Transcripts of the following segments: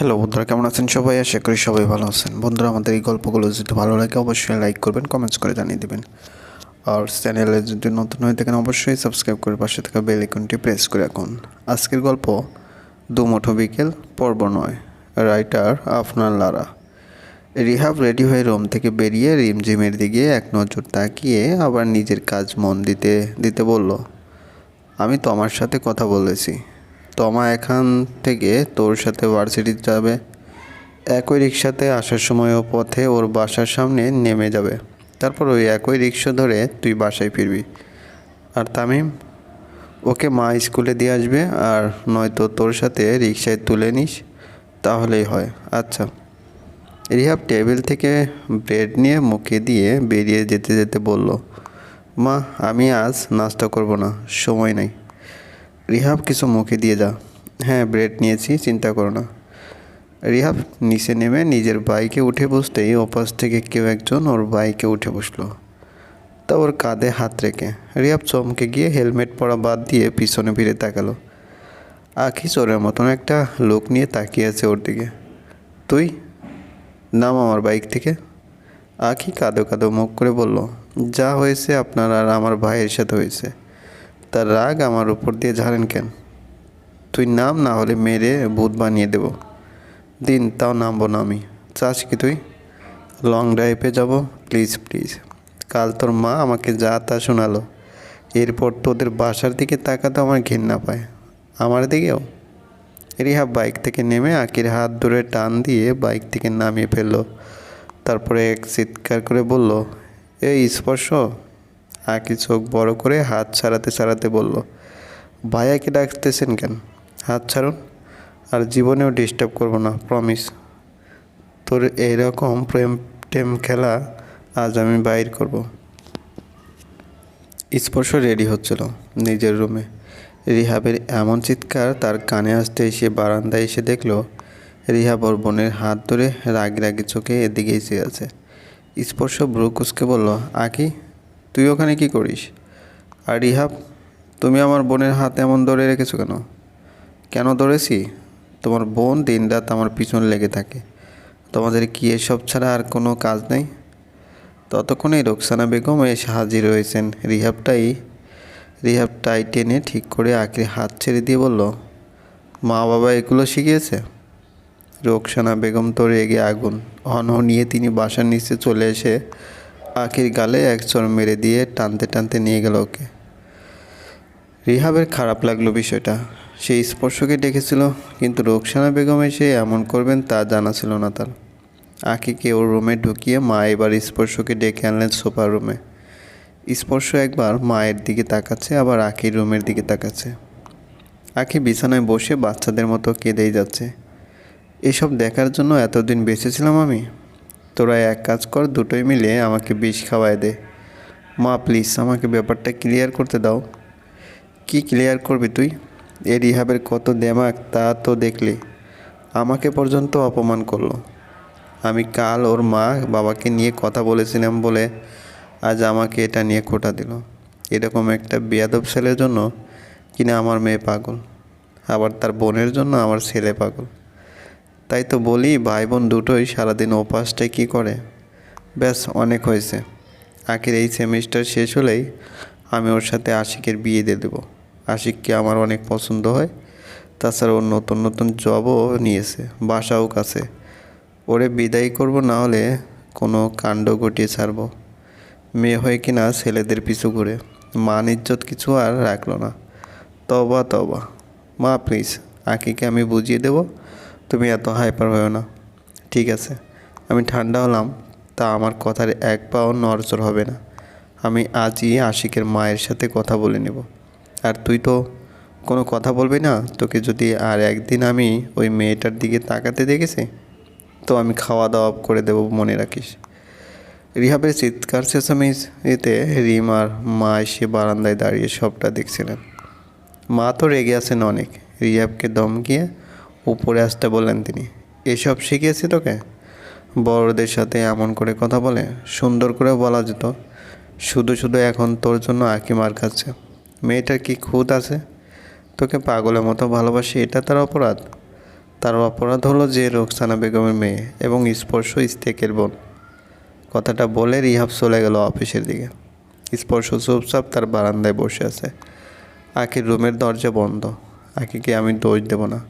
Hello বন্ধুরা, কেমন আছেন সবাই? আশা করি সবাই ভালো আছেন। বন্ধুরা, আমাদের এই গল্পগুলো যদি ভালো লাগে, অবশ্যই লাইক করবেন কমেন্টস করে জানিয়ে দেবেন। আর চ্যানেলে যদি নতুন হয়ে থাকেন, অবশ্যই সাবস্ক্রাইব করে পাশে থাকা বেল আইকনটি প্রেস করে রাখুন। আজকের গল্প, দুমুঠো বিকেল, পর্ব নয়। রাইটার আফনান লারা রিহাব রেডি হয়ে রুম থেকে বেরিয়ে রিমঝিমের দিকে এক নজর তাকিয়ে আবার নিজের কাজ মন দিতে দিতে বলল, আমি তো আমার সাথে কথা বলেছি। তমা এখান থেকে তোর সাথে ভার্সিটি যাবে। একই রিক্সাতে আসার সময় ও পথে ওর বাসার সামনে নেমে যাবে। তারপর ওই একই রিক্সা ধরে তুই বাসায় ফিরবি। আর তামিম, ওকে মা স্কুলে দিয়ে আসবে আর নয়তো তোর সাথে রিক্সায় তুলে নিস, তাহলেই হয়। আচ্ছা। রিহাব টেবিল থেকে ব্রেড নিয়ে মুখে দিয়ে বেরিয়ে যেতে যেতে বলল, মা, আমি আজ নাস্তা করব না, সময় নেই। রিহাব, কিছু মুখে দিয়ে যা। হ্যাঁ ব্রেড নিয়েছি, চিন্তা করো না। রিহাব নিচে নেমে নিজের বাইকে উঠে বসতেই ওপাশ থেকে কেউ একজন ওর বাইকে উঠে বসল। তা ওর কাঁধে হাত রেখে রিহাব চমকে গিয়ে হেলমেট পরা বাদ দিয়ে পিছনে ফিরে তাকালো। আখি চোরের মতন একটা লোক নিয়ে তাকিয়ে আছে ওর দিকে। তুই, নাম আমার বাইক থেকে। আখি কাঁদো কাঁদো মুখ করে বলল, যা হয়েছে আপনার আর আমার ভাইয়ের সাথে হয়েছে। তার রাগ আমার উপর দিয়ে ঝাড়েন কেন? তুই নাম না হলে মেরে ভূত বানিয়ে দেব। দিন তাও নামবো না আমি। চাস কি তুই? লং ড্রাইভে যাব? Please please. কাল তোর মা আমাকে যা তা শোনালো। এরপর তোদের বাসার দিকে তাকাতে আমার ঘেন্না পায়। আমার দিকেও? রিহাব বাইক থেকে নেমে আকির হাত ধরে টান দিয়ে বাইক থেকে নামিয়ে ফেলল। তারপরে এক চিৎকার করে বলল, এই স্পর্শ। আকি চোখ বড় করে হাত ছাড়াতে ছাড়াতে বলল, ভাইয়াকে ডাকতেছেন কেন? হাত ছাড়ুন, আর জীবনেও ডিস্টার্ব করব না প্রমিস তোর এইরকম প্রেম, টেম খেলা আজ আমি বাইর করব। স্পর্শ রেডি হচ্ছিল নিজের রুমে রিহাবের এমন চিৎকার তার কানে আসতে এসে বারান্দায় এসে দেখল, রিহাব ওর বোনের হাত ধরে রাগি রাগি চোখে এদিকেই চেয়ে আছে। স্পর্শ ব্রু কুচকে বলল, আকি তুই ওখানে কি করিস? আর রিহাব, তুমি আমার বোনের হাত এমন ধরে রেখেছো কেন? কেন ধরেছি? তোমার বোন দিনরাত আমার পিছন লেগে থাকে। তোমাদের কি এসব ছাড়া আর কোনো কাজ নেই? ততক্ষণে রোকসানা বেগম এসে হাজির হয়েছেন। রিহাবটাই রিহাবটাই টেনে ঠিক করে আঁকির হাত ছেড়ে দিয়ে বলল, মা বাবা এগুলো শিখিয়েছে? রোকসানা বেগম তো রেগে আগুন অনহ নিয়ে তিনি বাসার নিচে চলে এসে আখির গালে এক মেরে দিয়ে টানতে টানতে নিয়ে গেল ওকে। রিহাবের খারাপ লাগল বিষয়টা। সে স্পর্শকে ডেকেছিল, কিন্তু রোকসানা বেগম এসে এমন করবেন তা জানা ছিল না তার। আঁকিকে ওর রুমে ঢুকিয়ে মা এবার স্পর্শকে ডেকে আনলেন সোফার রুমে। স্পর্শ একবার মায়ের দিকে তাকাচ্ছে, আবার আঁকির রুমের দিকে তাকাচ্ছে। আঁকি বিছানায় বসে বাচ্চাদের মতো কেঁদেই যাচ্ছে। এসব দেখার জন্য এতদিন বেঁচেছিলাম আমি? তোরা এক কাজ কর, দুটোই মিলে আমাকে বিষ খাওয়ায় দে। মা প্লিজ আমাকে ব্যাপারটা ক্লিয়ার করতে দাও। কি ক্লিয়ার করবি তুই? এ রিহাবের কত দেমাক তা তো দেখলি। আমাকে পর্যন্ত অপমান করল। আমি কাল ওর মা বাবাকে নিয়ে কথা বলেছিলাম বলে আজ আমাকে এটা নিয়ে খোটা দিল। এরকম একটা বেয়াদব ছেলের জন্য কিনা আমার মেয়ে পাগল। আবার তার বোনের জন্য আমার ছেলে পাগল। তাই তো বলি ভাই বোন দুটোই সারাদিন ওপাসটায় কী করে? ব্যাস, অনেক হয়েছে। আখির এই সেমিস্টার শেষ হলেই আমি ওর সাথে আশিকের বিয়ে দিয়ে দেবো। আশিককে আমার অনেক পছন্দ হয়। তাছাড়া ওর নতুন নতুন জবও নিয়েছে, বাসাও কাছে। ওরে বিদায় করব না হলে কোনো কাণ্ড ঘটিয়ে ছাড়বো। মেয়ে হয়ে কিনা ছেলেদের পিছু ঘুরে। মান, ইজ্জত কিছু আর রাখল না। তবা তবা মা প্লিজ আঁকিকে আমি বুঝিয়ে দেব। তুমি এত হাইপার হয়েও না। ঠিক আছে, আমি ঠান্ডা হলাম, তা আমার কথার এক পাও নড়চড় হবে না। আমি আজই আশিকের মায়ের সাথে কথা বলে নেব। আর তুই তো কোনো কথা বলবি না, তোকে যদি আর একদিন আমি ওই মেয়েটার দিকে তাকাতে দেখেছি, তো আমি খাওয়া দাওয়া করে দেবো মনে রাখিস। রিহাবের চিৎকার চেঁচামেচ এতে রিম আর মা এসে বারান্দায় দাঁড়িয়ে সবটা দেখছিলেন। মা তো রেগে আছেন অনেক। রিহাবকে দম গিয়ে উপরে আসতে বললেন তিনি, এসব শিখিয়েছি তোকে? বড়দের সাথে এমন করে কথা বলে সুন্দর করে বলা যেত, শুধু শুধু এখন তোর জন্য আঁকি মার খাচ্ছে মেয়েটার কি খুদ আছে? তোকে পাগলের মতো ভালোবাসি, এটা তার অপরাধ? তার অপরাধ হলো যে রোকসানা বেগমের মেয়ে এবং স্পর্শ স্টেকের বোন। কথাটা বলে রিহাব চলে গেল অফিসের দিকে। স্পর্শ চুপচাপ তার বারান্দায় বসে আছে। আখির রুমের দরজা বন্ধ। আখিকে আমি দোষ দেব না।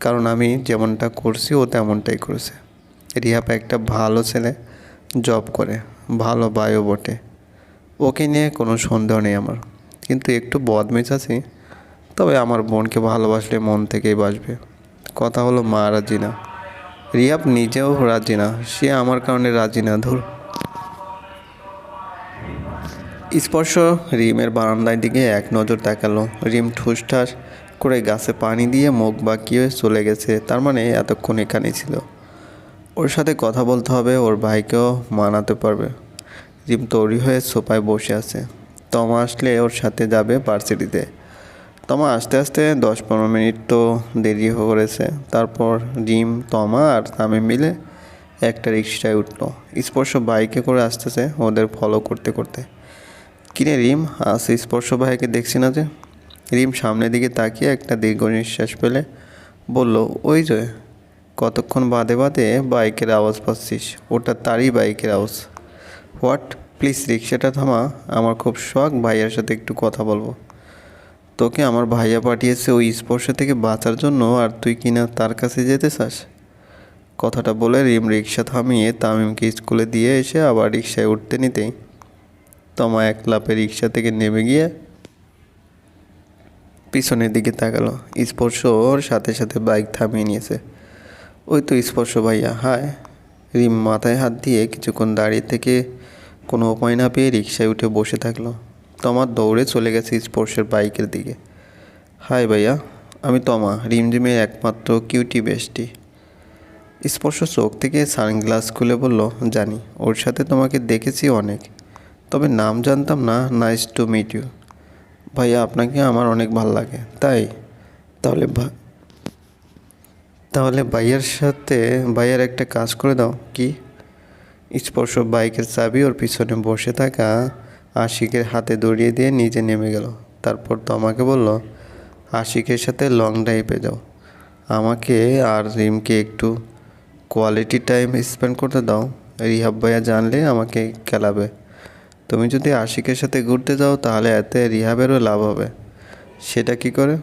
কারণ আমি যেমনটা করছি, ও তেমনটাই করেছে। রিহাব একটা ভালো ছেলে জব করে, ভালো বায়ু বটে। ওকে নিয়ে কোনো সন্দেহ নেই আমার। কিন্তু একটু বদমেজ আছি, তবে আমার বোনকে ভালোবাসলে মন থেকেই বাসবে কথা হলো মা রাজি না। রিয়াব নিজেও রাজি না, সে আমার কারণে রাজি না, ধর। স্পর্শ রিমের বারান্দার দিকে এক নজর তাকালো। রিম ঠুসঠাস করে গাছে পানি দিয়ে মুখ বাঁকিয়ে চলে গেছে, তার মানে এতক্ষণ এখানেই ছিল। ওর সাথে কথা বলতে হবে, ওর ভাইকেও মানাতে পারবে। রিম তৈরি হয়ে সোফায় বসে আছে। তমা আসলে ওর সাথে যাবে ভার্সিটিতে। তমা আস্তে আস্তে দশ পনেরো মিনিট তো দেরি করেছে। তারপর রিম, তমা আর তামিম মিলে একটা রিক্সায় উঠল। স্পর্শ বাইকে করে আসতেছে ওদের ফলো করতে করতে। কিনে রিম, আজ স্পর্শ ভাইকে দেখছি না যে? রিম সামনের দিকে তাকিয়ে একটা দীর্ঘ নিঃশ্বাস পেলে বলল, ওই যে, কতক্ষণ বাদে বাদে বাইকের আওয়াজ পাচ্ছিস? ওটা তারই বাইকের আওয়াজ। হোয়াট? প্লিজ রিক্সাটা থামা, আমার খুব শখ ভাইয়ার সাথে একটু কথা বলব। তোকে আমার ভাইয়া পাঠিয়েছে ওই স্পর্শ থেকে বাঁচার জন্য, আর তুই কিনা তার কাছে যেতে চাস? কথাটা বলে রিম রিক্সা থামিয়ে তামিমকে স্কুলে দিয়ে এসে আবার রিক্সায় উঠতে নিতেই তমা এক লাপে রিক্সা থেকে নেমে গিয়ে পিছনের দিকে তাকালো। স্পর্শ ওর সাথে সাথে বাইক থামিয়ে নিয়েছে। ওই তো স্পর্শ ভাইয়া, হায়। রিম মাথায় হাত দিয়ে কিছুক্ষণ দাঁড়িয়ে থেকে কোনো উপায় না পেয়ে রিক্সায় উঠে বসে থাকল। তমার দৌড়ে চলে গেছে স্পর্শের বাইকের দিকে। হাই ভাইয়া, আমি তমা রিমঝিমের একমাত্র কিউটি বেস্টি স্পর্শ চোখ থেকে সানগ্লাস খুলে বলল, জানি, ওর সাথে তোমাকে দেখেছি অনেক। তবে নাম জানতাম না, নাইস টু মিট ইউ। ভাইয়া, আপনাকে আমার অনেক ভালো লাগে, তাই? তাহলে তাহলে ভাইয়ার সাথে, ভাইয়ার একটা কাজ করে দাও, কি? স্পর্শ বাইকের চাবি ওর পিছনে বসে থাকা আশিকের হাতে দড়িয়ে দিয়ে নিজে নেমে গেল। তারপর তো আমাকে বলল, আশিকের সাথে লং ড্রাইভে যাও। আমাকে আর রিমকে একটু কোয়ালিটি টাইম স্পেন্ড করতে দাও। রিহাব ভাইয়া জানলে আমাকে খেলাবে। তুমি যদি আশিকের সাথে ঘুরতে যাও, তাহলে এতে রিহাবেরও লাভ হবে। সেটা কি করে?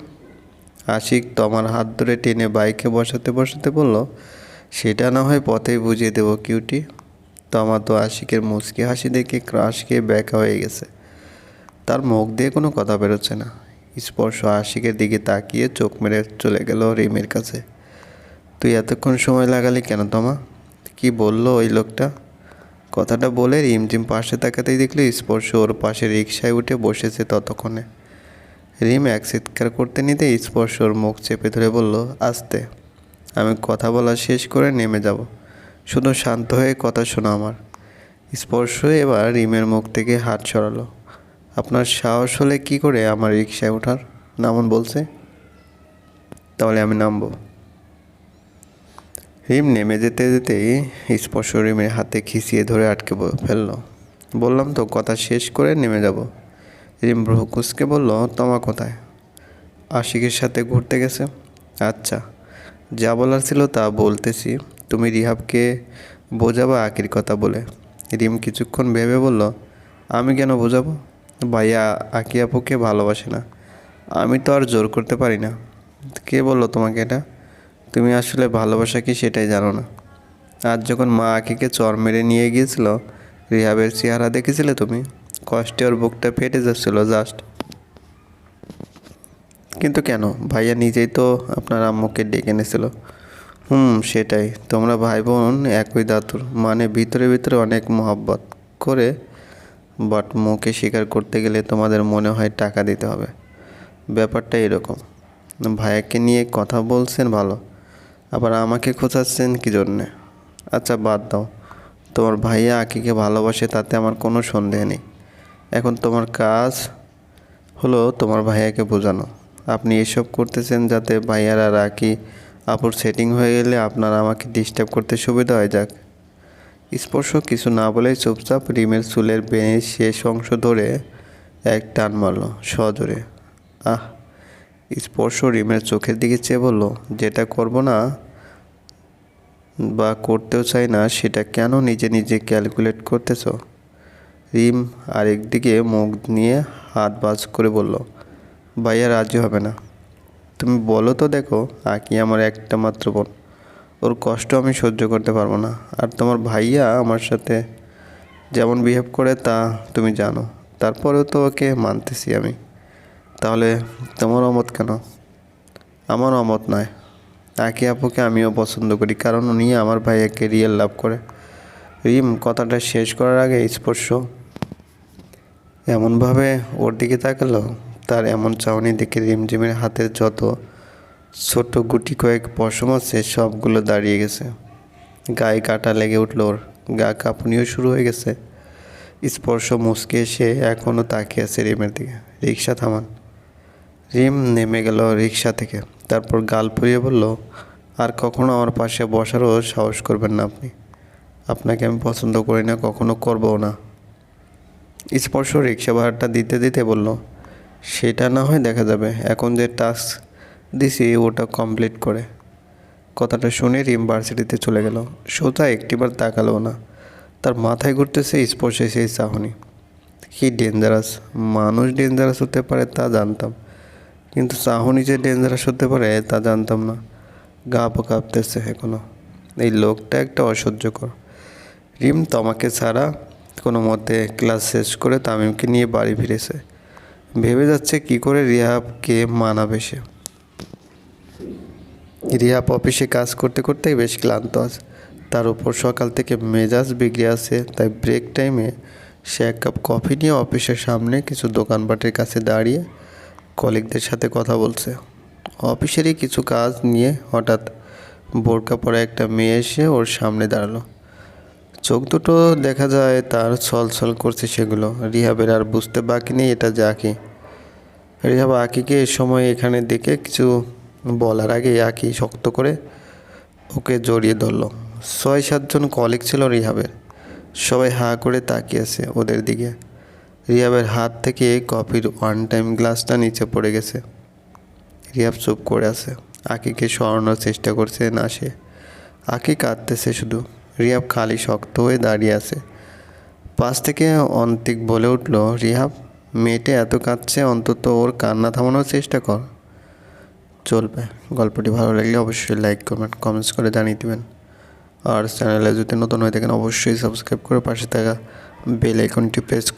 আশিক তোমার হাত ধরে টেনে বাইকে বসাতে বসাতে বলল, সেটা না হয় পথেই বুঝিয়ে দেবো, কিউটি। তমা তো আশিকের মুচকি হাসি দেখে ক্রাশ খেয়ে ব্যাকা হয়ে গেছে। তার মুখ দিয়ে কোনো কথা বেরোচ্ছে না। স্পর্শ আশিকের দিকে তাকিয়ে চোখ মেরে চলে গেল রিমের কাছে। তুই এতক্ষণ সময় লাগালি কেন তোমা? কি বলল ওই লোকটা? কথাটা বলে রিমঝিম পাশে তাকাতেই দেখলে স্পর্শ ওর পাশে রিক্সায় উঠে বসেছে ততক্ষণে। রিম এক চিৎকার করতে নিতে স্পর্শ ওর মুখ চেপে ধরে বলল, আস্তে, আমি কথা বলা শেষ করে নেমে যাব। শুধু শান্ত হয়ে কথা শোনো আমার। স্পর্শ এবার রিমের মুখ থেকে হাত সরালো। আপনার সাহস হলে কি করে আমার রিক্সায় ওঠার? নামন বলছে। তাহলে আমি নামবো। রিম নেমে যেতে যেতেই স্পর্শ রিমের হাতে খিচিয়ে ধরে আটকে ফেলল। বললাম তো কথা শেষ করে নেমে যাব। রিম ভ্রকুসকে বলল তোমা কোথায়? আশিকের সাথে ঘুরতে গেছে। আচ্ছা যা বলার ছিল তা বলতেছি। তুমি রিহাবকে বোঝাবা আকির কথা বলে। রিম কিছুক্ষণ ভেবে বলল, আমি কেন বোঝাবো? ভাইয়া, আকি আপুকে ভালোবাসে না। আমি তো আর জোর করতে পারি না। কে বলল তোমাকে এটা? তুমি আসলে ভালোবাসা কি সেটাই জানো না। আজ যখন মা আকিকে চর মেরে নিয়ে গিয়েছিল, রিহাবের চেহারা দেখেছিলে তুমি? কষ্টে ওর বুকটা ফেটে যাচ্ছিল জাস্ট কিন্তু কেন? ভাইয়া নিজেই তো আপনার আম্মুকে ডেকে এনেছিল। হুম, সেটাই। তোমরা ভাই বোন একই দাতুর মানে ভিতরে ভিতরে অনেক মহব্বত করে বাট মুখে স্বীকার করতে গেলে তোমাদের মনে হয় টাকা দিতে হবে। ব্যাপারটা এরকম। ভাইয়াকে নিয়ে কথা বলছেন ভালো। আবার আমাকে খোঁচাচ্ছেন কী জন্যে? আচ্ছা বাদ দাও। তোমার ভাইয়া আকিকে ভালোবাসে, তাতে আমার কোনো সন্দেহ নেই। এখন তোমার কাজ হলো তোমার ভাইয়াকে বোঝানো। আপনি এসব করতেছেন যাতে ভাইয়ার আর আকি আপুর সেটিং হয়ে গেলে আপনার আমাকে ডিস্টার্ব করতে সুবিধা হয়, যাক। স্পর্শ কিছু না বলেই চুপচাপ রিমের চুলের বেনের শেষ অংশ ধরে এক টান মারলো, সজোরে। আহ স্পর্শ রিমের চোখের দিকে চেয়ে বলল, যেটা করব না বা করতেও চাই না, সেটা কেন নিজে নিজে ক্যালকুলেট করতেছ? রিম আরেকদিকে মুখ নিয়ে হাত বাজ করে বলল, ভাইয়া, রাজি হবে না। তুমি বলো তো দেখো, আঁকি আমার একটা মাত্র বোন। ওর কষ্ট আমি সহ্য করতে পারব না। আর তোমার ভাইয়া আমার সাথে যেমন বিহেভ করে তা তুমি জানো। তারপরেও তো ওকে মানতেছি আমি। তাহলে তোমার অমত কেন? আমার অমত নয়। আকি আপুকে আমিও পছন্দ করি, কারণ উনি আমার ভাইয়াকে রিয়েল লাভ করে। রিম, কথাটা শেষ করার আগে স্পর্শ। এমনভাবে ওর দিকে তাকালো, তার এমন চাউনি দেখে রিমঝিমের হাতের যত ছোট গুটি কয়েক পশম আছে, সবগুলো দাঁড়িয়ে গেছে। গায়ে কাটা লেগে উঠল ওর। গা কাঁপুনিও শুরু হয়ে গেছে। স্পর্শ মুসকে এসে এখনও তাকিয়ে আছে রিমের দিকে। রিক্সা থামান। রিম নেমে গেল রিক্সা থেকে। তারপর গাল পুড়িয়ে বলল, আর কখনো আমার পাশে বসারও সাহস করবেন না আপনি। আপনাকে আমি পছন্দ করি না, কখনো করবও না। স্পর্শ রিক্সা ভাড়াটা দিতে দিতে বলল, সেটা না হয় দেখা যাবে, এখন যে টাস্ক দিছি ওটা কমপ্লিট করে। কথাটা শুনে রিম ভার্সিটিতে চলে গেল। সোজা একটিবার তাকালো না। তার মাথায় ঘুরতেছে স্পর্শে সেই চাহনি। কি ডেঞ্জারাস মানুষ ডেঞ্জারাস হতে পারে তা জানতাম। কিন্তু চাহনি যে ডেঞ্জারাস হতে পারে, তা জানতাম না। গা পা কাঁপতেছে এখনও। এই লোকটা একটা অসহ্যকর। রিম তোমাকে ছাড়া কোনো মতে ক্লাস শেষ করে তামিমকে নিয়ে বাড়ি ফিরেছে। ভেবে যাচ্ছে কি করে রিহাবকে মানাবে সে। রিহাব অফিসে কাজ করতে করতেই বেশ ক্লান্ত আছে। তার উপর সকাল থেকে মেজাজ বিগড়ে আছে, তাই ব্রেক টাইমে সে এক কাপ কফি নিয়ে অফিসের সামনে কিছু দোকানপাটের কাছে দাঁড়িয়ে কলিগদের সাথে কথা বলছে। অফিসেরই কিছু কাজ নিয়ে হঠাৎ বোরকা পরা একটা মেয়ে এসে ওর সামনে দাঁড়াল। চোখ দুটো দেখা যায় তার ছল ছল করছে সেগুলো। রিহাবের আর বুঝতে বাকি নেই, এটা যে আঁকি রিহাব আঁকিকে এ সময় এখানে দেখে কিছু বলার আগে আঁকি শক্ত করে ওকে জড়িয়ে ধরলো। ছয় সাতজন কলিগ ছিল রিহাবের। সবাই হাঁ করে তাকিয়েছে ওদের দিকে। রিহাবের হাত থেকে কফির ওয়ান টাইম গ্লাসটা নিচে পড়ে গেছে। রিহাব চুপ করে আছে। আকিকে সরানোর চেষ্টা করছে না সে। আকি কাঁদতেছে শুধু। রিহাব খালি শক্ত হয়ে দাঁড়িয়ে আছে। পাশ থেকে অন্তিক বলে উঠল রিহাব মেয়েটা এত কাঁদছে, অন্তত ওর কান্না থামানোর চেষ্টা কর। চলবে। গল্পটি ভালো লাগলে অবশ্যই লাইক করবেন কমেন্টস করে জানিয়ে দেবেন। আর চ্যানেলে যদি নতুন হয়ে থাকেন, অবশ্যই সাবস্ক্রাইব করে পাশে থাকা বেল আইকনটি প্রেস